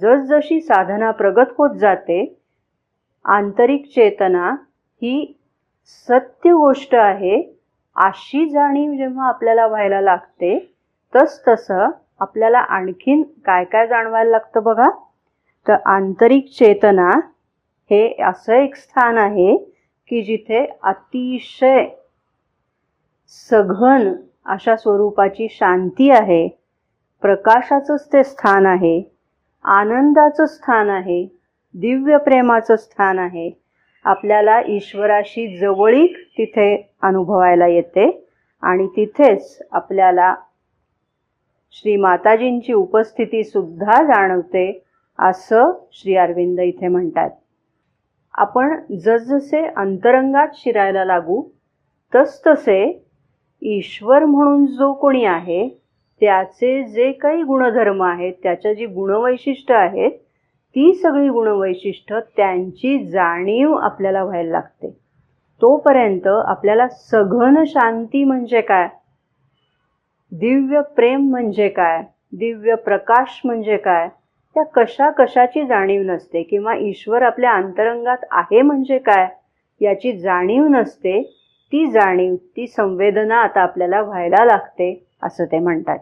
जसजशी साधना प्रगत होत जाते आंतरिक चेतना ही सत्य गोष्ट आहे अशी जाणीव जेव्हा आपल्याला व्हायला लागते तस तसं आपल्याला आणखीन काय काय जाणवायला लागतं बघा. तर आंतरिक चेतना हे असं एक स्थान आहे की जिथे अतिशय सघन अशा स्वरूपाची शांती आहे प्रकाशाचंच ते स्थान आहे. आनंदाचं स्थान आहे दिव्य प्रेमाचं स्थान आहे. आपल्याला ईश्वराशी जवळीक तिथे अनुभवायला येते आणि तिथेच आपल्याला श्री माताजींची उपस्थिती सुद्धा जाणवते असं श्री अरविंद इथे म्हणतात. आपण जसजसे अंतरंगात शिरायला लागू तसतसे ईश्वर म्हणून जो कोणी आहे त्याचे जे काही गुणधर्म आहेत त्याच्या जी गुणवैशिष्ट्य आहेत ती सगळी गुणवैशिष्ट्य त्यांची जाणीव आपल्याला व्हायला लागते. तोपर्यंत आपल्याला सघन शांती म्हणजे काय? दिव्य प्रेम म्हणजे काय? दिव्य प्रकाश म्हणजे काय? त्या कशा कशाची जाणीव नसते किंवा ईश्वर आपल्या अंतरंगात आहे म्हणजे काय? याची जाणीव नसते. ती जाणीव ती संवेदना आता आपल्याला व्हायला लागते. असं ते म्हणतात.